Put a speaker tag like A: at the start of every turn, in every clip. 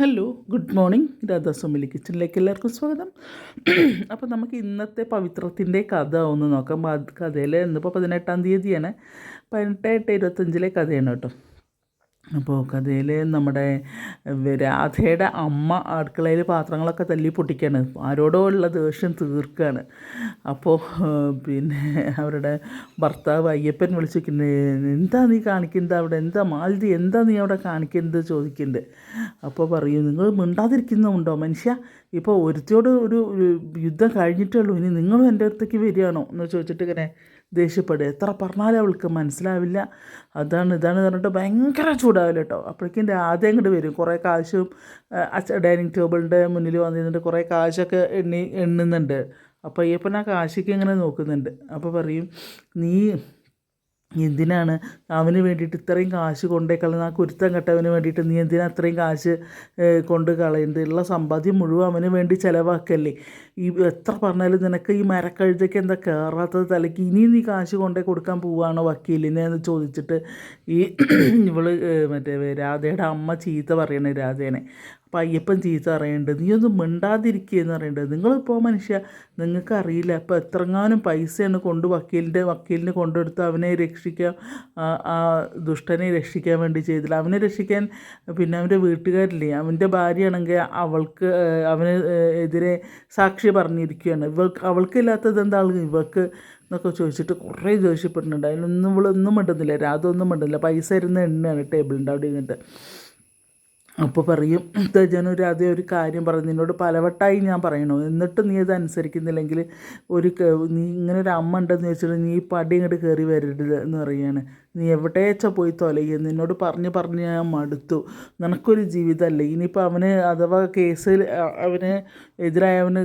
A: Hello good morning Radha സോമിലി കിച്ചണിലേക്ക് എല്ലാവർക്കും സ്വാഗതം. അപ്പോൾ നമുക്ക് ഇന്നത്തെ പവിത്രത്തിന്റെ കഥ ഒന്ന് നോക്കാം. കഥയിൽ ഇന്നിപ്പോൾ പതിനെട്ടാം തീയതിയാണ്. പതിനെട്ട് എട്ട് ഇരുപത്തഞ്ചിലെ കഥയാണ് കേട്ടോ. അപ്പോൾ കഥയിൽ നമ്മുടെ രാധയുടെ അമ്മ അടുക്കളയിൽ പാത്രങ്ങളൊക്കെ തല്ലി പൊട്ടിക്കുകയാണ് ആരോടോ ഉള്ള ദേഷ്യം തീർക്കുകയാണ് അപ്പോൾ പിന്നെ അവരുടെ ഭർത്താവ് അയ്യപ്പൻ വിളിച്ചിരിക്കുന്നത് എന്താ നീ കാണിക്കുന്നത് അവിടെ? എന്താ മാലതി എന്താ നീ അവിടെ കാണിക്കുന്നത്? ചോദിക്കുന്നുണ്ട്. അപ്പോൾ പറയും നിങ്ങൾ മിണ്ടാതിരിക്കുന്നുണ്ടോ മനുഷ്യ? ഇപ്പോൾ ഒരുത്തിയോട് ഒരു യുദ്ധം കഴിഞ്ഞിട്ടേ ഉള്ളൂ. ഇനി നിങ്ങളും എന്റെ അടുത്തേക്ക് വരികയാണോ? എന്ന് ചോദിച്ചിട്ട് ഇങ്ങനെ ദേഷ്യപ്പെടുക. എത്ര പറഞ്ഞാലും അവൾക്ക് മനസ്സിലാവില്ല. അതാണ് ഇതാണ് പറഞ്ഞിട്ട് ഭയങ്കര ചൂടാവില്ല കേട്ടോ. അപ്പോഴേക്കും ആദ്യം ഇങ്ങോട്ട് വരും. കുറേ കാശും ഡൈനിങ് ടേബിളിന്റെ മുന്നിൽ വന്നിരുന്നിട്ട് കുറേ കാശൊക്കെ എണ്ണി എണ്ണുന്നുണ്ട്. അപ്പോൾ അയ്യപ്പൻ ആ കാശിക്ക് ഇങ്ങനെ നോക്കുന്നുണ്ട്. അപ്പോൾ പറയും നീ എന്തിനാണ് അവന് വേണ്ടിയിട്ട് ഇത്രയും കാശ് കൊണ്ടേ കളയുന്ന ആ കുരുത്തം കെട്ടവന് വേണ്ടിയിട്ട് നീ എന്തിനാ അത്രയും കാശ് കൊണ്ട് കളയുന്നത്? ഉള്ള സമ്പാദ്യം മുഴുവൻ അവന് വേണ്ടി ചിലവാക്കല്ലേ? ഈ എത്ര പറഞ്ഞാലും നിനക്ക് ഈ മരക്കഴുതയ്ക്ക് എന്താ കയറാത്തത് തലയ്ക്ക്? ഇനി നീ കാശ് കൊണ്ടേ കൊടുക്കാൻ പോവുകയാണോ വക്കീലിനെ എന്ന് ചോദിച്ചിട്ട് ഈ ഇവൾ മറ്റേ രാധയുടെ അമ്മ ചീത്ത പറയണേ രാധേനെ. അപ്പോൾ അയ്യപ്പൻ ചീത്ത പറയുന്നുണ്ട് നീ ഒന്നും മിണ്ടാതിരിക്കുക എന്ന് പറയുന്നുണ്ട് നിങ്ങളിപ്പോൾ മനുഷ്യ നിങ്ങൾക്ക് അറിയില്ല അപ്പോൾ എത്രങ്ങാനും പൈസയാണ് കൊണ്ട് വക്കീലിന്റെ വക്കീലിന് കൊണ്ടെടുത്ത് അവനെ രക്ഷിക്കാൻ ആ ദുഷ്ടനെ രക്ഷിക്കാൻ വേണ്ടി ചെയ്തില്ല അവനെ രക്ഷിക്കാൻ പിന്നെ അവന്റെ വീട്ടുകാരില്ലേ അവന്റെ ഭാര്യയാണെങ്കിൽ അവൾക്ക് അവന് എതിരെ സാക്ഷി പറഞ്ഞിരിക്കുകയാണ്. ഇവൾക്ക് അവൾക്കില്ലാത്തത് എന്താണ്? ഇവൾക്ക് എന്നൊക്കെ ചോദിച്ചിട്ട് കുറേ ദേഷ്യപ്പെടുന്നുണ്ട്. അതിലൊന്നും ഇവളൊന്നും മിണ്ടുന്നില്ല. രാതൊന്നും മിണ്ടുന്നില്ല. പൈസ ഇരുന്ന് എണ്ണയാണ് ടേബിളിന്റെ അവിടെ ഇരുന്നിട്ട് അപ്പോൾ പറയും തജനൊരു അതേ ഒരു കാര്യം പറഞ്ഞു നിന്നോട് പലവട്ടായി ഞാൻ പറയണു. എന്നിട്ട് നീ അത് അനുസരിക്കുന്നില്ലെങ്കിൽ ഒരു നീ ഇങ്ങനെ ഒരു അമ്മ ഉണ്ടെന്ന് വെച്ചിട്ട് നീ പടി ഇങ്ങോട്ട് കയറി വരരുത് എന്ന് പറയുകയാണ്. നീ എവിടെയാച്ചാ പോയി തൊലയും നിന്നോട് പറഞ്ഞ് പറഞ്ഞ് ഞാൻ മടുത്തു. നിനക്കൊരു ജീവിതമല്ലേ ഇനിയിപ്പോൾ അവന് അഥവാ കേസിൽ അവന് എതിരായ അവന്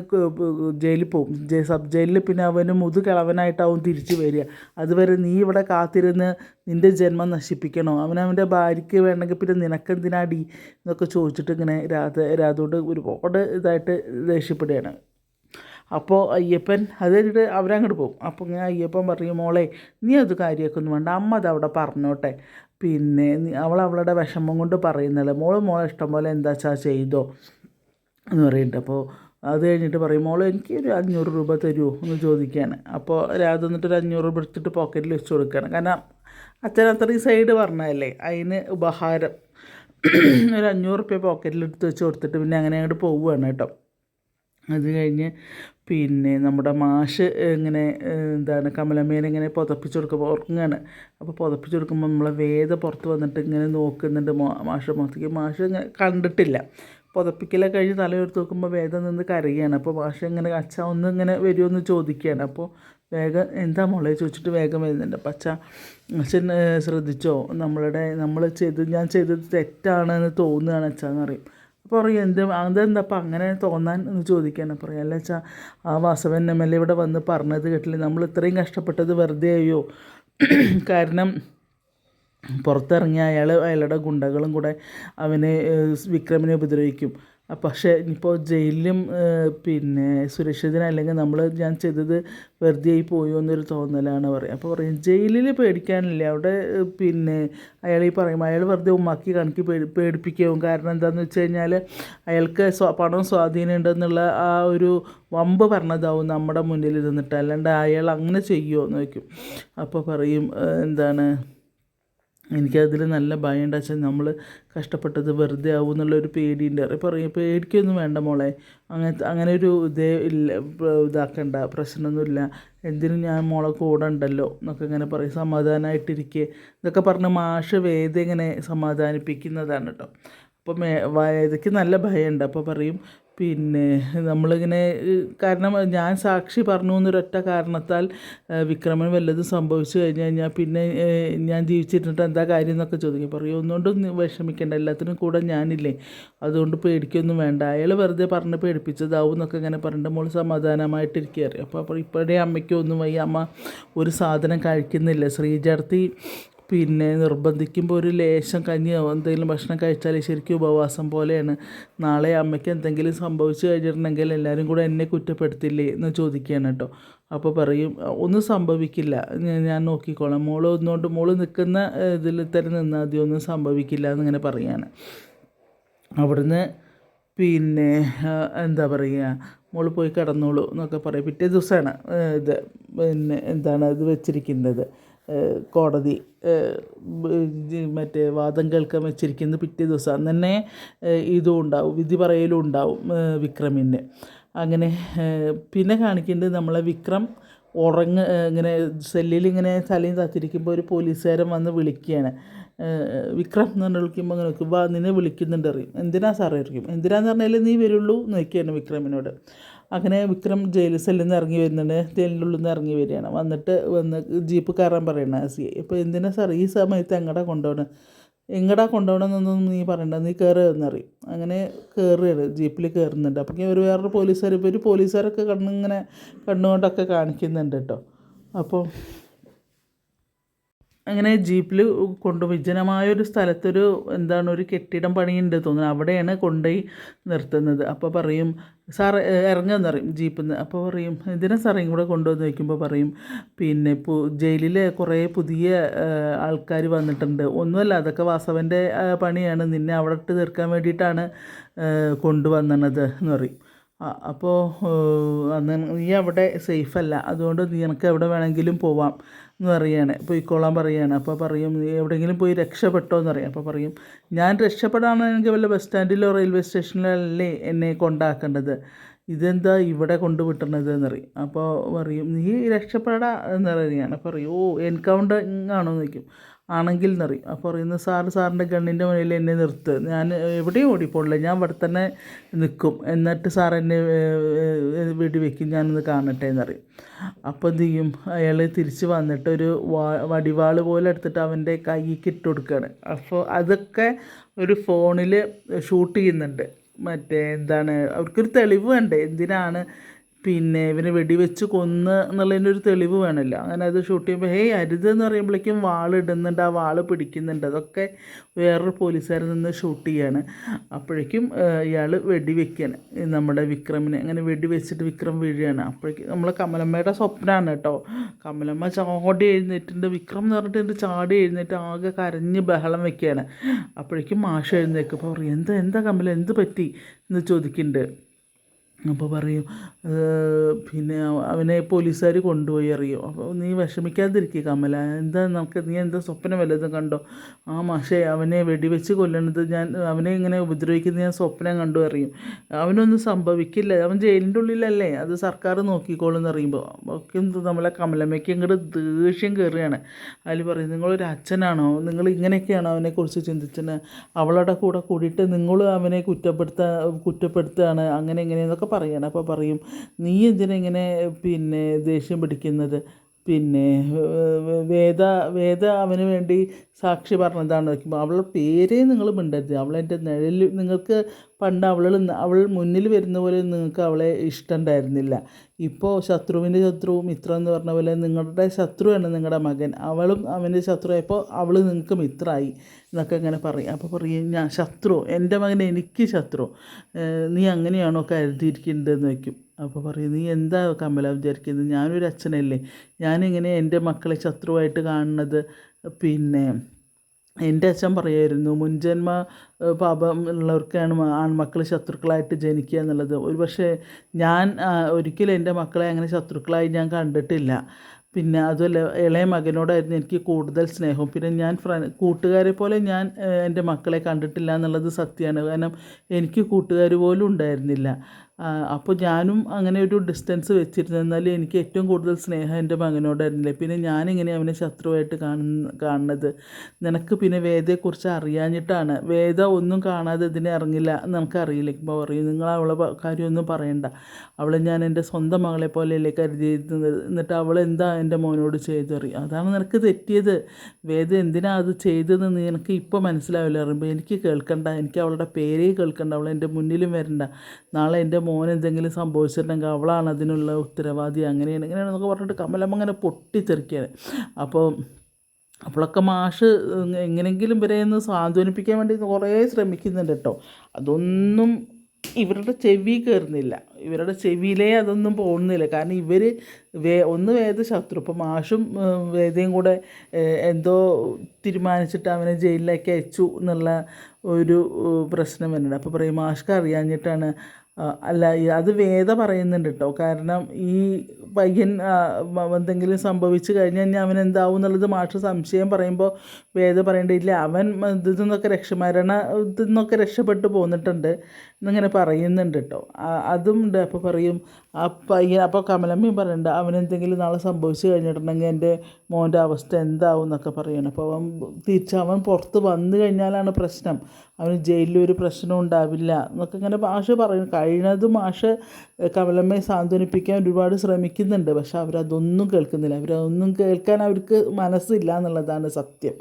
A: ജയിലിൽ പോകും സബ് ജയിലിൽ പിന്നെ അവന് മുതുകിളവനായിട്ടാവും തിരിച്ചു വരിക. അതുവരെ നീ ഇവിടെ കാത്തിരുന്ന് നിന്റെ ജന്മം നശിപ്പിക്കണോ? അവനവന്റെ ഭാര്യയ്ക്ക് വേണമെങ്കിൽ പിന്നെ നിനക്കെന്തിനാടി? എന്നൊക്കെ ചോദിച്ചിട്ട് ഇങ്ങനെ രാധ രാധോട് ഒരുപാട് ഇതായിട്ട് ദേഷ്യപ്പെടുകയാണ്. അപ്പോൾ അയ്യപ്പൻ അതായത് അവരങ്ങോട്ട് പോകും അപ്പോൾ ഇങ്ങനെ അയ്യപ്പൻ പറയും മോളെ നീ അത് കാര്യമൊക്കെ ഒന്നും വേണ്ട. അമ്മ അത് അവിടെ പറഞ്ഞോട്ടെ. പിന്നെ അവൾ അവളുടെ വിഷമം കൊണ്ട് പറയുന്നില്ല മോൾ മോളെ ഇഷ്ടം പോലെ എന്താ വെച്ചാൽ ചെയ്തോ? എന്ന് പറയുന്നുണ്ട് അപ്പോൾ അത് കഴിഞ്ഞിട്ട് പറയും മോളെ എനിക്ക് ഒരു അഞ്ഞൂറ് രൂപ തരുമോ എന്ന് ചോദിക്കുകയാണ് അപ്പോൾ രാധ എന്നിട്ട് ഒരു അഞ്ഞൂറ് രൂപ എടുത്തിട്ട് പോക്കറ്റിൽ വെച്ച് കൊടുക്കുകയാണ് കാരണം അച്ഛൻ അത്രയും സൈഡ് പറഞ്ഞതല്ലേ അതിന് ഉപഹാരം. ഒരു അഞ്ഞൂറ് റുപ്യ പോക്കറ്റിൽ എടുത്ത് വെച്ച് കൊടുത്തിട്ട് പിന്നെ അങ്ങനെ അങ്ങോട്ട് പോവുകയാണ് കേട്ടോ. അത് കഴിഞ്ഞ് പിന്നെ നമ്മുടെ മാഷ് ഇങ്ങനെ എന്താണ് കമലമേനെ ഇങ്ങനെ കൊടുക്കുമ്പോൾ ഉറങ്ങുകയാണ് അപ്പോൾ പുതപ്പിച്ച് കൊടുക്കുമ്പോൾ നമ്മളെ വേദ പുറത്ത് വന്നിട്ട് ഇങ്ങനെ നോക്കുന്നുണ്ട് മാഷ് മുഖത്തേക്ക് മാഷ് കണ്ടിട്ടില്ല. പുതപ്പിക്കലൊക്കെ കഴിഞ്ഞ് തലയെടുത്ത് നോക്കുമ്പോൾ വേദം നിന്ന് കരയുകയാണ് അപ്പോൾ മാഷ് ഇങ്ങനെ അച്ഛ ഒന്ന് ഇങ്ങനെ വരുമെന്ന് ചോദിക്കുകയാണ് അപ്പോൾ വേഗം എന്താ മോളെ ചോദിച്ചിട്ട് വേഗം വരുന്നുണ്ട്. അപ്പം അച്ഛ അച്ഛൻ ശ്രദ്ധിച്ചോ? നമ്മളുടെ നമ്മൾ ചെയ്ത് ഞാൻ ചെയ്തത് തെറ്റാണെന്ന് തോന്നുകയാണ് അച്ഛാന്ന് പറയും. അപ്പോൾ പറയും എന്ത് അതെന്താപ്പം അങ്ങനെ തോന്നാൻ എന്ന് ചോദിക്കാനാണ് പറയാം. അല്ല വെച്ചാൽ ആ വാസവൻ എം എൽ എ ഇവിടെ വന്ന് പറഞ്ഞത് കേട്ടില്ല? നമ്മൾ ഇത്രയും കഷ്ടപ്പെട്ടത് വെറുതെ ആയോ കാരണം പുറത്തിറങ്ങിയ അയാൾ അയാളുടെ ഗുണ്ടകളും കൂടെ അവനെ വിക്രമിനെ ഉപദ്രവിക്കും. പക്ഷേ ഇനിയിപ്പോൾ ജയിലിലും പിന്നെ സുരക്ഷിതനല്ലെങ്കിൽ നമ്മൾ ഞാൻ ചെയ്തത് വെറുതെ ആയി പോയോ എന്നൊരു തോന്നലാണ് പറയുക. അപ്പോൾ പറയും ജയിലിൽ പേടിക്കാനില്ല? അവിടെ പിന്നെ അയാൾ ഈ പറയും അയാൾ വെറുതെ ഉമ്മാക്കി കണക്കി പേടി പേടിപ്പിക്കും. കാരണം എന്താണെന്ന് വെച്ച് കഴിഞ്ഞാൽ അയാൾക്ക് സ്വ പണം സ്വാധീനം ഉണ്ടെന്നുള്ള ആ ഒരു വമ്പ് പറഞ്ഞതാവും നമ്മുടെ മുന്നിൽ നിന്നിട്ട് അല്ലാണ്ട് അയാൾ അങ്ങനെ ചെയ്യുമോ എന്ന് വയ്ക്കും അപ്പോൾ പറയും എന്താണ് എനിക്കതിൽ നല്ല ഭയമുണ്ട് വെച്ചാൽ നമ്മൾ കഷ്ടപ്പെട്ടത് വെറുതെ ആവും എന്നുള്ളൊരു പേടിയുണ്ട്. പറയും പേടിക്കൊന്നും വേണ്ട മോളെ. അങ്ങനെ അങ്ങനെ ഒരു ഇതേ ഇല്ല ഇതാക്കണ്ട. പ്രശ്നമൊന്നുമില്ല. എന്തിനും ഞാൻ മോളെ കൂടെ ഉണ്ടല്ലോ എന്നൊക്കെ ഇങ്ങനെ പറയും. സമാധാനമായിട്ടിരിക്കുക ഇതൊക്കെ പറഞ്ഞ് മാഷ് വേദ ഇങ്ങനെ സമാധാനിപ്പിക്കുന്നതാണ് കേട്ടോ. അപ്പം വേദയ്ക്ക് നല്ല ഭയമുണ്ട്. അപ്പോൾ പറയും പിന്നെ നമ്മളിങ്ങനെ കാരണം ഞാൻ സാക്ഷി പറഞ്ഞു എന്നൊരൊറ്റ കാരണത്താൽ വിക്രമൻ വല്ലതും സംഭവിച്ചു കഴിഞ്ഞു കഴിഞ്ഞാൽ പിന്നെ ഞാൻ ജീവിച്ചിരുന്നിട്ട് എന്താ കാര്യം എന്നൊക്കെ ചോദിക്കും. പറയും ഒന്നുകൊണ്ടും വിഷമിക്കേണ്ട എല്ലാത്തിനും കൂടെ ഞാനില്ലേ. അതുകൊണ്ട് പേടിക്കൊന്നും വേണ്ട. അയാൾ വെറുതെ പറഞ്ഞ് പേടിപ്പിച്ചതാവും എന്നൊക്കെ ഇങ്ങനെ പറഞ്ഞിട്ട് മോൾ സമാധാനമായിട്ടിരിക്കുക അപ്പോൾ അപ്പോൾ ഇപ്പോഴേ അമ്മയ്ക്കൊന്നും വയ്യ. അമ്മ ഒരു സാധനം കഴിക്കുന്നില്ല. ശ്രീജർത്തി പിന്നെ നിർബന്ധിക്കുമ്പോൾ ഒരു ലേശം കഞ്ഞിയോ എന്തെങ്കിലും ഭക്ഷണം കഴിച്ചാൽ ശരിക്കും ഉപവാസം പോലെയാണ്. നാളെ അമ്മയ്ക്ക് എന്തെങ്കിലും സംഭവിച്ചു കഴിഞ്ഞിട്ടുണ്ടെങ്കിൽ എല്ലാവരും കൂടെ എന്നെ കുറ്റപ്പെടുത്തില്ലേ എന്ന് ചോദിക്കുകയാണ് കേട്ടോ. അപ്പോൾ പറയും ഒന്നും സംഭവിക്കില്ല. ഞാൻ നോക്കിക്കോളാം. മോൾ ഒന്നുകൊണ്ട് മോൾ നിൽക്കുന്ന ഇതിൽ തന്നെ നിന്നാൽ മതി. ഒന്നും സംഭവിക്കില്ല എന്നിങ്ങനെ പറയാണ് അവിടുന്ന് പിന്നെ എന്താ പറയുക മോൾ പോയി കിടന്നോളൂ എന്നൊക്കെ പറയും. പിറ്റേ ദിവസമാണ് ഇത് പിന്നെ എന്താണ് ഇത് വെച്ചിരിക്കുന്നത്. കോടതി മറ്റേ വാദം കേൾക്കാൻ വെച്ചിരിക്കുന്നത് പിറ്റേ ദിവസം അന്ന് തന്നെ ഇതും ഉണ്ടാവും വിധി പറയലും ഉണ്ടാവും വിക്രമിന്. അങ്ങനെ പിന്നെ കാണിക്കുന്നത് നമ്മളെ വിക്രം ഉറങ്ങ ഇങ്ങനെ സെല്ലിൽ ഇങ്ങനെ തലയും തത്തിരിക്കുമ്പോൾ ഒരു പോലീസുകാരൻ വന്ന് വിളിക്കുകയാണ്. വിക്രം എന്ന് പറഞ്ഞ് വിളിക്കുമ്പോൾ അങ്ങനെ നോക്കും വാ നിന്നെ വിളിക്കുന്നുണ്ട് അറിയും എന്തിനാ സാറേ? ഇരിക്കും എന്തിനാന്ന് പറഞ്ഞാൽ നീ വരുള്ളൂ നോക്കിയാണ് വിക്രമിനോട്. അങ്ങനെ വിക്രം ജയിൽ സെല്ലിൽ നിന്ന് ഇറങ്ങി വരുന്നുണ്ട്. ജയിലിനുള്ളിൽ നിന്ന് ഇറങ്ങി വരികയാണ്. വന്നിട്ട് വന്ന് ജീപ്പ് കയറാൻ പറയണ സി ഇപ്പോൾ എന്തിനാ സാർ ഈ സമയത്ത് എങ്ങടാ കൊണ്ടുപോകണം എങ്ങടാ കൊണ്ടുപോകണമെന്നൊന്നും നീ പറയണ്ട. നീ കയറുക എന്നറിയും അങ്ങനെ കയറുകയാണ് ജീപ്പിൽ കയറുന്നുണ്ട് അപ്പോൾ ഒരു വേറൊരു പോലീസുകാർ ഇപ്പോൾ ഒരു പോലീസുകാരൊക്കെ കണ്ണിങ്ങനെ കണ്ണുകൊണ്ടൊക്കെ കാണിക്കുന്നുണ്ട് കേട്ടോ. അപ്പോൾ അങ്ങനെ ജീപ്പിൽ കൊണ്ട് വിജനമായൊരു സ്ഥലത്തൊരു എന്താണ് ഒരു കെട്ടിടം പണിയുണ്ട് തോന്നുന്നു. അവിടെയാണ് കൊണ്ടുപോയി നിർത്തുന്നത്. അപ്പോൾ പറയും സാർ ഇറങ്ങുമെന്ന് പറയും ജീപ്പിൽ നിന്ന്. അപ്പോൾ പറയും ഇതിനെ സാറേയും കൂടെ കൊണ്ടുവന്ന് വയ്ക്കുമ്പോൾ? പറയും പിന്നെ പു ജയിലിൽ കുറേ പുതിയ ആൾക്കാർ വന്നിട്ടുണ്ട്. ഒന്നുമല്ല അതൊക്കെ വാസവന്റെ പണിയാണ്. നിന്നെ അവിടെ ഇട്ട് തീർക്കാൻ വേണ്ടിയിട്ടാണ് കൊണ്ടുവന്നത് എന്ന് പറയും. അപ്പോൾ നീ അവിടെ സേഫ് അല്ല. അതുകൊണ്ട് നിനക്ക് എവിടെ വേണമെങ്കിലും പോവാം. എന്ന് പോയി പോയിക്കോളാൻ പറയുകയാണ് അപ്പോൾ പറയും എവിടെയെങ്കിലും പോയി രക്ഷപ്പെട്ടോ എന്ന് പറയും. അപ്പോൾ പറയും ഞാൻ രക്ഷപ്പെടാണെങ്കിൽ വല്ല ബസ് സ്റ്റാൻഡിലോ റെയിൽവേ സ്റ്റേഷനിലോ അല്ലേ എന്നെ കൊണ്ടാക്കേണ്ടത്? ഇതെന്താ ഇവിടെ കൊണ്ടുവിട്ടണത് എന്നറിയും അപ്പോൾ പറയും നീ രക്ഷപ്പെടാ എന്ന് പറയുകയാണ് അപ്പോൾ പറയും ഓ എൻകൗണ്ടർ ആണോ എന്ന് ചോദിക്കും. ആണെങ്കിൽ എന്നറിയും അപ്പോൾ പറയുന്നത് സാറ് സാറിന്റെ ഗണ്ണിന്റെ മുന്നിൽ എന്നെ നിർത്ത്. ഞാൻ എവിടെയും ഓടിപ്പോണില്ല. ഞാൻ ഇവിടെ തന്നെ നിൽക്കും. എന്നിട്ട് സാർ എന്നെ വെടിവെക്കും. ഞാനൊന്ന് കാണട്ടെ എന്നറിയും. അപ്പോൾ എന്ത് ചെയ്യും? അയാൾ തിരിച്ച് വന്നിട്ട് ഒരു വാ വടിവാൾ പോലെ എടുത്തിട്ട് അവന്റെ കൈക്ക് ഇട്ട് കൊടുക്കുകയാണ്. അപ്പോൾ അതൊക്കെ ഒരു ഫോണിൽ ഷൂട്ട് ചെയ്യുന്നുണ്ട്. മറ്റേ എന്താണ്? അവർക്കൊരു തെളിവ് വേണ്ടേ? എന്തിനാണ് പിന്നെ ഇവനെ വെടിവെച്ച് കൊന്ന് എന്നുള്ളതിന്റെ ഒരു തെളിവ് വേണമല്ലോ അങ്ങനെ അത് ഷൂട്ട് ചെയ്യുമ്പോൾ ഹേയ് അരുത് എന്ന് പറയുമ്പോഴേക്കും വാളിടുന്നുണ്ട് ആ വാൾ പിടിക്കുന്നുണ്ട്. അതൊക്കെ വേറൊരു പോലീസുകാരിൽ നിന്ന് ഷൂട്ട് ചെയ്യാണ്. അപ്പോഴേക്കും ഇയാൾ വെടിവെക്കുകയാണ് നമ്മുടെ വിക്രമിനെ. അങ്ങനെ വെടിവെച്ചിട്ട് വിക്രം വീഴുകയാണ്. അപ്പോഴേക്കും നമ്മളെ കമലമ്മയുടെ സ്വപ്നമാണ് കേട്ടോ. കമലമ്മ ചാടി എഴുന്നേറ്റുണ്ട് വിക്രം എന്ന് പറഞ്ഞിട്ട് എന്റെ ചാടി എഴുന്നേറ്റ് ആകെ കരഞ്ഞ് ബഹളം വെക്കുകയാണ് അപ്പോഴേക്കും മാഷ് എഴുന്നേക്കും അപ്പോൾ പറയും എന്താ എന്താ കമല? എന്ത് പറ്റി? എന്ന് ചോദിക്കുന്നുണ്ട്. അപ്പോൾ പറയും പിന്നെ അവ- അവനെ പോലീസുകാർ കൊണ്ടുപോയി അറിയോ അപ്പോൾ നീ വിഷമിക്കാതിരിക്കുക കമല. എന്താ നമുക്ക് നീ എന്താ സ്വപ്നം വല്ലതും കണ്ടോ? ആ മാഷെ അവനെ വെടിവെച്ച് കൊല്ലണത് ഞാൻ അവനെ ഇങ്ങനെ ഉപദ്രവിക്കുന്നത് ഞാൻ സ്വപ്നം കണ്ടു അറിയും അവനൊന്നും സംഭവിക്കില്ല. അവൻ ജയിലിന്റെ ഉള്ളിലല്ലേ. അത് സർക്കാർ നോക്കിക്കോളും എന്ന് അറിയുമ്പോൾ ഒക്കെ നമ്മളെ കമലമ്മയ്ക്ക് ഇങ്ങോട്ട് ദേഷ്യം കയറുകയാണ് അതിൽ പറയും നിങ്ങളൊരു അച്ഛനാണോ? നിങ്ങൾ ഇങ്ങനെയൊക്കെയാണോ അവനെക്കുറിച്ച് ചിന്തിച്ചത് അവളുടെ കൂടെ കൂടിയിട്ട് നിങ്ങൾ അവനെ കുറ്റപ്പെടുത്ത കുറ്റപ്പെടുത്തുകയാണ് അങ്ങനെ ഇങ്ങനെയെന്നൊക്കെ പറയാണ്. അപ്പോൾ പറയും നീ എന്തിനാ ഇങ്ങനെ പിന്നെ ദേഷ്യം പിടിക്കുന്നത്? പിന്നെ വേദ വേദ അവന് വേണ്ടി സാക്ഷി പറഞ്ഞതാണ്. നോക്കുമ്പോൾ അവളുടെ പേരേ നിങ്ങൾ മിണ്ടരുത്. അവളെന്റെ നിഴലിൽ നിങ്ങൾക്ക് പണ്ട് അവൾ അവൾ മുന്നിൽ വരുന്ന പോലെ നിങ്ങൾക്ക് അവളെ ഇഷ്ടമുണ്ടായിരുന്നില്ല ഇപ്പോൾ ശത്രുവിന്റെ ശത്രു മിത്രം എന്ന് പറഞ്ഞ പോലെ നിങ്ങളുടെ ശത്രുവാണ് നിങ്ങളുടെ മകൻ. അവളും അവന്റെ ശത്രുവായപ്പോൾ അവൾ നിങ്ങൾക്ക് മിത്രമായി എന്നൊക്കെ ഇങ്ങനെ പറയും. അപ്പോൾ പറയും ഞാൻ ശത്രു എന്റെ മകൻ എനിക്ക് ശത്രു. നീ അങ്ങനെയാണോ കരുതിയിരിക്കേണ്ടതെന്ന് വയ്ക്കും അപ്പോൾ പറയും നീ എന്താ കമല വിചാരിക്കുന്നത്? ഞാനൊരു അച്ഛനല്ലേ. ഞാനിങ്ങനെ എന്റെ മക്കളെ ശത്രുവായിട്ട് കാണുന്നത്? പിന്നെ എന്റെ അച്ഛൻ പറയുമായിരുന്നു മുൻജന്മ പാപം ഉള്ളവർക്കാണ് ആൺമക്കൾ ശത്രുക്കളായിട്ട് ജനിക്കുക എന്നുള്ളത്. ഒരു പക്ഷേ ഞാൻ ഒരിക്കലും എന്റെ മക്കളെ അങ്ങനെ ശത്രുക്കളായി ഞാൻ കണ്ടിട്ടില്ല. പിന്നെ അതുമല്ല ഇളയ മകനോടായിരുന്നു എനിക്ക് കൂടുതൽ സ്നേഹം. പിന്നെ ഞാൻ ഫ്ര കൂട്ടുകാരെ പോലെ ഞാൻ എന്റെ മക്കളെ കണ്ടിട്ടില്ല എന്നുള്ളത് സത്യമാണ്. കാരണം എനിക്ക് കൂട്ടുകാർ പോലും ഉണ്ടായിരുന്നില്ല. അപ്പോൾ ഞാനും അങ്ങനെ ഒരു ഡിസ്റ്റൻസ് വെച്ചിരുന്നു. എന്നാൽ എനിക്ക് ഏറ്റവും കൂടുതൽ സ്നേഹം എന്റെ മകനോടായിരുന്നില്ലേ? പിന്നെ ഞാനിങ്ങനെ അവനെ ശത്രുവായിട്ട് കാണുന്ന കാണുന്നത്? നിനക്ക് പിന്നെ വേദയെക്കുറിച്ച് അറിയാഞ്ഞിട്ടാണ്. വേദ ഒന്നും കാണാതെ ഇതിനെ ഇറങ്ങില്ല നമുക്കറിയില്ല ഇപ്പോൾ പറയും നിങ്ങൾ അവളെ കാര്യമൊന്നും പറയണ്ട. അവളെ ഞാൻ എന്റെ സ്വന്തം മകളെ പോലെയല്ലേ കരുതിയിരുന്നത്. എന്നിട്ട് അവൾ എന്താ എന്റെ മോനോട് ചെയ്തു അറിയും അതാണ് നിനക്ക് തെറ്റിയത്. വേദ എന്തിനാ അത് ചെയ്തതെന്ന് നിനക്ക് ഇപ്പോൾ മനസ്സിലാവില്ല. അറിയുമ്പോൾ എനിക്ക് കേൾക്കണ്ട. എനിക്ക് അവളുടെ പേരേ കേൾക്കണ്ട. അവൾ എന്റെ മുന്നിലും വരണ്ട. നാളെ എന്റെ മോൻ എന്തെങ്കിലും സംഭവിച്ചിട്ടുണ്ടെങ്കിൽ അവളാണ് അതിനുള്ള ഉത്തരവാദി. അങ്ങനെയാണ് എന്നൊക്കെ പറഞ്ഞിട്ട് കമലമ്മ അങ്ങനെ പൊട്ടിത്തെറിക്കുകയാണ്. അപ്പോൾ അപ്പോഴൊക്കെ മാഷ് എങ്ങനെങ്കിലും ഇവരെ ഒന്ന് സാന്ത്വനിപ്പിക്കാൻ വേണ്ടി കുറേ ശ്രമിക്കുന്നുണ്ട് കേട്ടോ. അതൊന്നും ഇവരുടെ ചെവി കയറുന്നില്ല. ഇവരുടെ ചെവിയിലേ അതൊന്നും പോകുന്നില്ല. കാരണം ഇവർ വേ ഒന്ന് വേദ ശത്രു. ഇപ്പം മാഷും വേദയും കൂടെ എന്തോ തീരുമാനിച്ചിട്ട് അവനെ ജയിലിലേക്ക് അയച്ചു എന്നുള്ള ഒരു പ്രശ്നം വരുന്നുണ്ട്. അപ്പോൾ പറയും മാഷ്ക്ക് അറിയാഞ്ഞിട്ടാണ് അല്ല അത് വേദ പറയുന്നുണ്ട് കേട്ടോ കാരണം ഈ പയ്യൻ എന്തെങ്കിലും സംഭവിച്ചു കഴിഞ്ഞാൽ ഇനി അവൻ എന്താവും എന്നുള്ളത് മാഷ് സംശയം പറയുമ്പോൾ വേദ പറയേണ്ടിയില്ല. അവൻ ഇതിൽ നിന്നൊക്കെ രക്ഷമരണ ഇതിൽ നിന്നൊക്കെ രക്ഷപ്പെട്ടു പോന്നിട്ടുണ്ട്. എന്നിങ്ങനെ പറയുന്നുണ്ട് കേട്ടോ അതുമുണ്ട്. അപ്പോൾ പറയും പയ്യൻ അപ്പോൾ കമലമ്മയും പറയുന്നുണ്ട് അവനെന്തെങ്കിലും നാളെ സംഭവിച്ചു കഴിഞ്ഞിട്ടുണ്ടെങ്കിൽ എന്റെ മോന്റെ അവസ്ഥ എന്താവും എന്നൊക്കെ പറയണം. അപ്പോൾ അവൻ തിരിച്ച് അവൻ പുറത്ത് വന്നു കഴിഞ്ഞാലാണ് പ്രശ്നം. അവന് ജയിലിൽ ഒരു പ്രശ്നം ഉണ്ടാവില്ല എന്നൊക്കെ ഇങ്ങനെ മാഷ് പറയും. കഴിയുന്നതും മാഷ് കമലമ്മയെ സാന്ത്വനിപ്പിക്കാൻ ഒരുപാട് ശ്രമിക്കുന്നുണ്ട്. പക്ഷെ അവരതൊന്നും കേൾക്കുന്നില്ല. അവരതൊന്നും കേൾക്കാൻ അവർക്ക് മനസ്സില്ല എന്നുള്ളതാണ് സത്യം.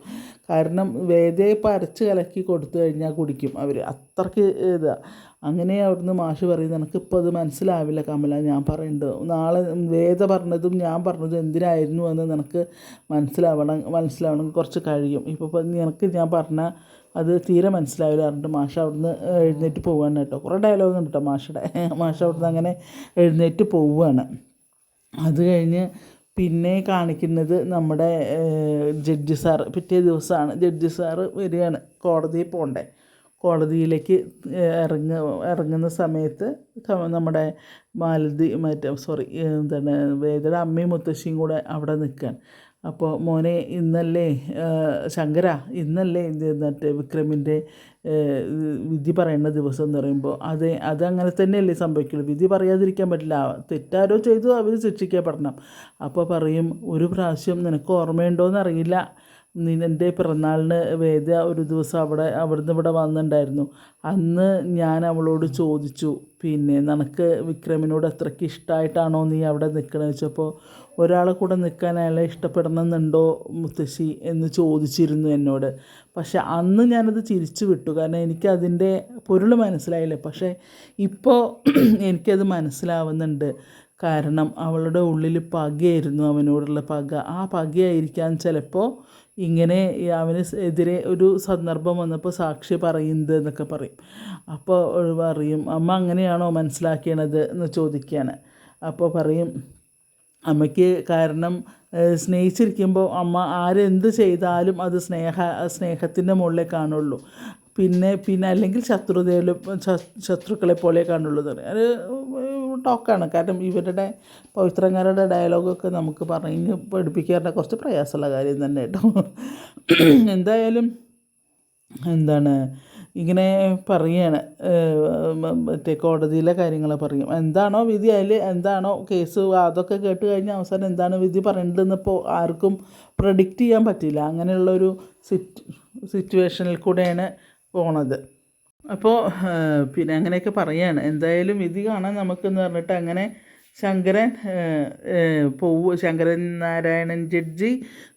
A: കാരണം വേദയെ പരച്ച് കലക്കി കൊടുത്തു കഴിഞ്ഞാൽ കുടിക്കും അവർ അത്രയ്ക്ക് ഇതാ. അങ്ങനെ അവിടുന്ന് മാഷ് പറയും നിനക്കിപ്പോൾ അത് മനസ്സിലാവില്ല കമല ഞാൻ പറയുന്നത് നാളെ വേദ പറഞ്ഞതും ഞാൻ പറഞ്ഞതും എന്തിനായിരുന്നു എന്ന് നിനക്ക് മനസ്സിലാവണം മനസ്സിലാവണം. കുറച്ച് കഴിയും. ഇപ്പോൾ നിനക്ക് ഞാൻ പറഞ്ഞ അത് തീരെ മനസ്സിലാവില്ല പറഞ്ഞിട്ട് മാഷ അവിടുന്ന് എഴുന്നേറ്റ് പോവുകയാണ് കേട്ടോ. കുറേ ഡയലോഗ് ഉണ്ട് കേട്ടോ മാഷയുടെ മാഷ അവിടുന്ന് അങ്ങനെ എഴുന്നേറ്റ് പോവുകയാണ് അത് കഴിഞ്ഞ് പിന്നെ കാണിക്കുന്നത് നമ്മുടെ ജഡ്ജി സാറ്. പിറ്റേ ദിവസമാണ് ജഡ്ജി സാറ് വരികയാണ് കോടതിയിൽ പോകണ്ടേ കോടതിയിലേക്ക് ഇറങ്ങ ഇറങ്ങുന്ന സമയത്ത് നമ്മുടെ മാലതി മറ്റേ സോറി എന്താണ് വേദയുടെ അമ്മയും മുത്തശ്ശിയും കൂടെ അവിടെ നിൽക്കാൻ. അപ്പോൾ മോനെ ഇന്നല്ലേ ശങ്കര ഇന്നല്ലേ മറ്റേ വിക്രമിന്റെ വിധി പറയുന്ന ദിവസം എന്ന് പറയുമ്പോൾ അത് അതങ്ങനെ തന്നെയല്ലേ സംഭവിക്കുള്ളൂ. വിധി പറയാതിരിക്കാൻ പറ്റില്ല. തെറ്റാരോ ചെയ്തു അവർ ശിക്ഷിക്കപ്പെടണം. അപ്പോൾ പറയും ഒരു പ്രാവശ്യം നിനക്ക് ഓർമ്മയുണ്ടോയെന്ന് അറിയില്ല. നിന്റെ പിറന്നാളിന് വേദ ഒരു ദിവസം അവിടെ അവിടുന്ന് ഇവിടെ വന്നിട്ടുണ്ടായിരുന്നു. അന്ന് ഞാൻ അവളോട് ചോദിച്ചു പിന്നെ നിനക്ക് വിക്രമിനോട് അത്രയ്ക്ക് ഇഷ്ടമായിട്ടാണോ നീ അവിടെ നിൽക്കണമെന്ന് വെച്ചപ്പോൾ ഒരാളെ കൂടെ നിൽക്കാൻ അയാളെ ഇഷ്ടപ്പെടണമെന്നുണ്ടോ മുത്തശ്ശി? എന്ന് ചോദിച്ചിരുന്നു എന്നോട്. പക്ഷെ അന്ന് ഞാനത് ചിരിച്ചു വിട്ടു. കാരണം എനിക്കതിന്റെ പൊരുൾ മനസ്സിലായില്ല. പക്ഷേ ഇപ്പോൾ എനിക്കത് മനസ്സിലാവുന്നുണ്ട്. കാരണം അവളുടെ ഉള്ളിൽ പകയായിരുന്നു അവനോടുള്ള പക. ആ പകയായിരിക്കാൻ ചിലപ്പോൾ ഇങ്ങനെ അവന് എതിരെ ഒരു സന്ദർഭം വന്നപ്പോൾ സാക്ഷി പറയുന്നത് എന്നൊക്കെ പറയും. അപ്പോൾ പറയും അമ്മ അങ്ങനെയാണോ മനസ്സിലാക്കിയണത്? എന്ന് ചോദിക്കുകയാണ് അപ്പോൾ പറയും അമ്മയ്ക്ക് കാരണം സ്നേഹിച്ചിരിക്കുമ്പോൾ അമ്മ ആരെന്ത് ചെയ്താലും അത് സ്നേഹ സ്നേഹത്തിന്റെ മുകളിലേ കാണുള്ളൂ. പിന്നെ പിന്നെ അല്ലെങ്കിൽ ശത്രുതയിലും ശത്രുക്കളെ പോലെ കാണുള്ളൂ അത് ടോക്കാണ് കാരണം ഇവരുടെ പവിത്രങ്ങാരുടെ ഡയലോഗൊക്കെ നമുക്ക് പറഞ്ഞ് പഠിപ്പിക്കാറുണ്ട് കുറച്ച് പ്രയാസമുള്ള കാര്യം തന്നെ കേട്ടോ. എന്തായാലും എന്താണ് ഇങ്ങനെ പറയാണ് മറ്റേ കോടതിയിലെ കാര്യങ്ങൾ പറയും. എന്താണോ വിധി അതിൽ എന്താണോ കേസ് അതൊക്കെ കേട്ട് കഴിഞ്ഞാൽ അവസാനം എന്താണ് വിധി പറയേണ്ടതെന്ന് ഇപ്പോൾ ആർക്കും പ്രഡിക്റ്റ് ചെയ്യാൻ പറ്റില്ല. അങ്ങനെയുള്ളൊരു സിറ്റ് സിറ്റുവേഷനിൽ കൂടെയാണ് പോണത്. അപ്പോൾ പിന്നെ അങ്ങനെയൊക്കെ പറയാണ്. എന്തായാലും ഇത് കാണാൻ നമുക്കെന്ന് പറഞ്ഞിട്ട് അങ്ങനെ ശങ്കരൻ പോവു ശങ്കരൻ നാരായണൻ ജഡ്ജി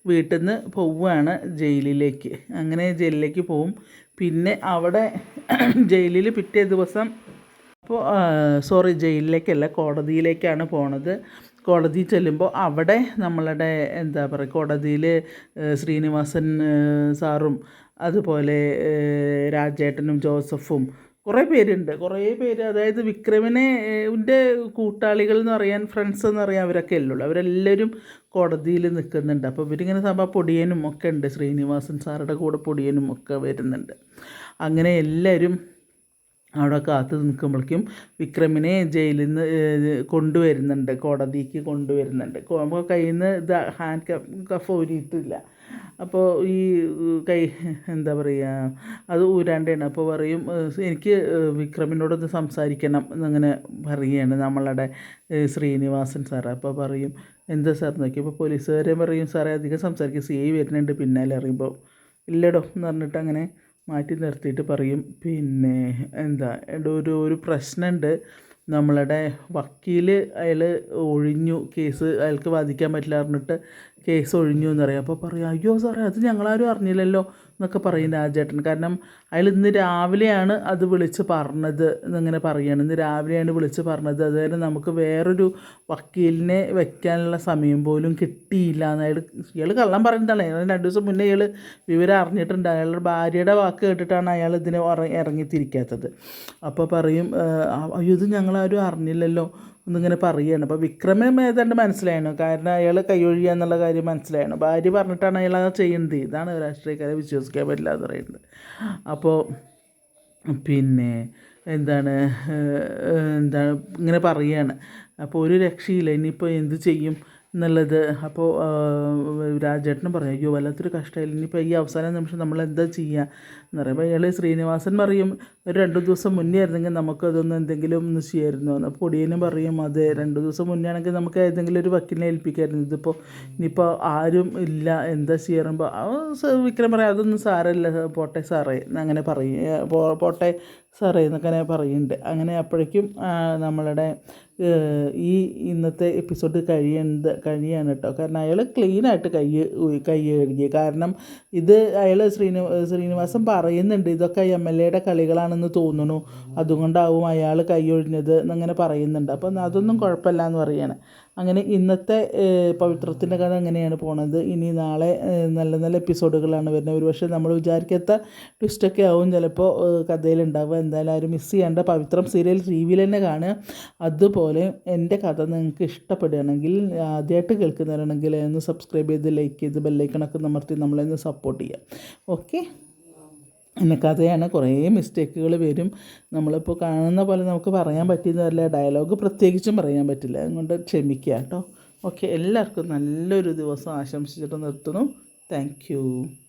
A: വീട്ടിൽ നിന്ന് പോവുകയാണ് ജയിലിലേക്ക്. അങ്ങനെ ജയിലിലേക്ക് പോവും. പിന്നെ അവിടെ ജയിലിൽ പിറ്റേ ദിവസം അപ്പോൾ സോറി ജയിലിലേക്കല്ല കോടതിയിലേക്കാണ് പോണത്. കോടതി ചെല്ലുമ്പോൾ അവിടെ നമ്മളുടെ എന്താ പറയുക കോടതിയിൽ ശ്രീനിവാസൻ സാറും അതുപോലെ രാജേട്ടനും ജോസഫും. കുറേ പേരുണ്ട്. കുറേ പേര് അതായത് വിക്രമിനെ ന്റെ കൂട്ടാളികൾ എന്ന് പറയാൻ ഫ്രണ്ട്സ് എന്ന് പറയാൻ അവരൊക്കെ അല്ലുള്ളൂ അവരെല്ലാവരും കോടതിയിൽ നിൽക്കുന്നുണ്ട്. അപ്പോൾ ഇവരിങ്ങനെ സഭ പൊടിയനും ഒക്കെ ഉണ്ട്. ശ്രീനിവാസൻ സാറുടെ കൂടെ പൊടിയനും ഒക്കെ വരുന്നുണ്ട്. അങ്ങനെ എല്ലാവരും അവിടെ കാത്തു നിൽക്കുമ്പോഴേക്കും വിക്രമിനെ ജയിലിൽ നിന്ന് കൊണ്ടുവരുന്നുണ്ട്. കോടതിക്ക് കൊണ്ടുവരുന്നുണ്ട്. കൊ- അപ്പോൾ കയ്യിൽ നിന്ന് ഇത് ഹാൻഡ് കഫ് കഫ് ഊരിയിട്ടില്ല. അപ്പോൾ ഈ കൈ എന്താ പറയുക അത് ഊരാണ്ടാണ്. അപ്പോൾ പറയും എനിക്ക് വിക്രമിനോടൊന്ന് സംസാരിക്കണം എന്നിങ്ങനെ പറയുകയാണ് നമ്മളുടെ ശ്രീനിവാസൻ സാർ അപ്പോൾ പറയും എന്താ സാർ നോക്കി അപ്പോൾ പോലീസുകാരെ പറയും സാറേ അധികം സംസാരിക്കും. സി ഐ വരുന്നുണ്ട് പിന്നാലെ അറിയുമ്പോൾ ഇല്ലടോ എന്ന് പറഞ്ഞിട്ട് അങ്ങനെ മാറ്റി നിർത്തിയിട്ട് പറയും. പിന്നെ എന്താ ഒരു ഒരു പ്രശ്നമുണ്ട് നമ്മളുടെ വക്കീൽ അയാൾ ഒഴിഞ്ഞു കേസ് അയാൾക്ക് വാദിക്കാൻ പറ്റില്ല പറഞ്ഞിട്ട് കേസ് ഒഴിഞ്ഞു എന്ന് പറയും അപ്പോൾ പറയും അയ്യോ സാറേ അത് ഞങ്ങളാരും അറിഞ്ഞില്ലല്ലോ എന്നൊക്കെ പറയും രാജേട്ടൻ. കാരണം അയാൾ ഇന്ന് രാവിലെയാണ് അത് വിളിച്ച് പറഞ്ഞത് എന്നിങ്ങനെ പറയുകയാണ് ഇന്ന് രാവിലെയാണ് വിളിച്ച് പറഞ്ഞത്. അതുവരെ നമുക്ക് വേറൊരു വക്കീലിനെ വെക്കാനുള്ള സമയം പോലും കിട്ടിയില്ല എന്ന് അയാൾ ഇയാൾ കള്ളം പറഞ്ഞിട്ടാണ്. അയാൾ രണ്ട് ദിവസം മുന്നേ ഇയാൾ വിവരം അറിഞ്ഞിട്ടുണ്ട്. അയാളുടെ ഭാര്യയുടെ വാക്ക് കേട്ടിട്ടാണ് അയാൾ ഇതിനെ ഇറങ്ങി ഇറങ്ങിത്തിരിക്കാത്തത്. അപ്പോൾ പറയും "ആ, അയ്യോ ഇത് ഞങ്ങളാരും അറിഞ്ഞില്ലല്ലോ എന്നിങ്ങനെ പറയുകയാണ് അപ്പോൾ വിക്രമം ഏതാണ്ട് മനസ്സിലായിരുന്നു കാരണം അയാൾ കൈയൊഴിയുക എന്നുള്ള കാര്യം മനസ്സിലായിരുന്നു ഭാര്യ പറഞ്ഞിട്ടാണ് അയാൾ അത് ചെയ്യുന്നത് ഇതാണ് രാഷ്ട്രീയക്കാരെ വിശ്വസിക്കാൻ പറ്റില്ല എന്ന് പറയുന്നത്. അപ്പോൾ പിന്നെ എന്താണ് എന്താണ് ഇങ്ങനെ പറയുകയാണ് അപ്പോൾ ഒരു രക്ഷയില്ല. ഇനിയിപ്പോൾ എന്ത് ചെയ്യും എന്നുള്ളത്. അപ്പോൾ രാജേട്ടനും പറയും അയ്യോ വല്ലാത്തൊരു കഷ്ടമില്ല ഇനിയിപ്പോൾ ഈ അവസാന നിമിഷം നമ്മൾ എന്താ ചെയ്യുക എന്ന് പറയുമ്പോൾ അയാൾ ശ്രീനിവാസൻ പറയും ഒരു രണ്ട് ദിവസം മുന്നേ ആയിരുന്നെങ്കിൽ നമുക്കതൊന്ന് എന്തെങ്കിലും ഒന്ന് ചെയ്യായിരുന്നു? അപ്പോൾ പറയും അതെ രണ്ട് ദിവസം മുന്നേ ആണെങ്കിൽ നമുക്ക് ഏതെങ്കിലും ഒരു വക്കീലിനെ ഏൽപ്പിക്കായിരുന്നു. ഇതിപ്പോൾ ഇനിയിപ്പോൾ ആരും ഇല്ല. എന്താ ചെയ്യാറുമ്പോൾ വിക്രം പറയാം അതൊന്നും സാരമില്ല പോട്ടെ സാറേ. അങ്ങനെ പറയും. പോട്ടെ സാറേ എന്നൊക്കെ പറയുന്നുണ്ട് അങ്ങനെ അപ്പോഴേക്കും നമ്മളുടെ ഈ ഇന്നത്തെ എപ്പിസോഡ് കഴിയേണ്ട കഴിയാണ് കേട്ടോ കാരണം അയാൾ ക്ലീനായിട്ട് കൈ കൈ കഴുകി. കാരണം ഇത് അയാൾ ശ്രീനി ശ്രീനിവാസൻ പറയുന്നുണ്ട്. ഇതൊക്കെ എം എൽ എയുടെ കളികളാണെന്ന് തോന്നുന്നു. അതുകൊണ്ടാവും അയാൾ കൈ ഒഴിഞ്ഞത് എന്നങ്ങനെ പറയുന്നുണ്ട്. അപ്പം അതൊന്നും കുഴപ്പമില്ല എന്ന് പറയാണ്. അങ്ങനെ ഇന്നത്തെ പവിത്രത്തിന്റെ കഥ അങ്ങനെയാണ് പോണത്. ഇനി നാളെ നല്ല നല്ല എപ്പിസോഡുകളാണ് വരുന്നത്. ഒരുപക്ഷെ നമ്മൾ വിചാരിക്കാത്ത ട്വിസ്റ്റൊക്കെ ആവും ചിലപ്പോൾ കഥയിലുണ്ടാവുക. എന്തായാലും ആരും മിസ് ചെയ്യേണ്ട പവിത്രം സീരിയൽ ടി വിയിൽ തന്നെ കാണുക. അതുപോലെ എന്റെ കഥ നിങ്ങൾക്ക് ഇഷ്ടപ്പെടുകയാണെങ്കിൽ ആദ്യമായിട്ട് കേൾക്കുന്നവരാണെങ്കിൽ ഒന്ന് സബ്സ്ക്രൈബ് ചെയ്ത് ലൈക്ക് ചെയ്ത് ബെല്ലൈക്കണൊക്കെ നമർത്തി നമ്മളെ ഒന്ന് സപ്പോർട്ട് ചെയ്യാം ഓക്കെ കഥയാണ് കുറേ മിസ്റ്റേക്കുകൾ വരും. നമ്മളിപ്പോൾ കാണുന്ന പോലെ നമുക്ക് പറയാൻ പറ്റിയെന്ന് വരില്ല ഡയലോഗ് പ്രത്യേകിച്ചും പറയാൻ പറ്റില്ല. അതുകൊണ്ട് ക്ഷമിക്കുക കേട്ടോ. ഓക്കെ എല്ലാവർക്കും നല്ലൊരു ദിവസം ആശംസിച്ചിട്ട് നിർത്തുന്നു. താങ്ക്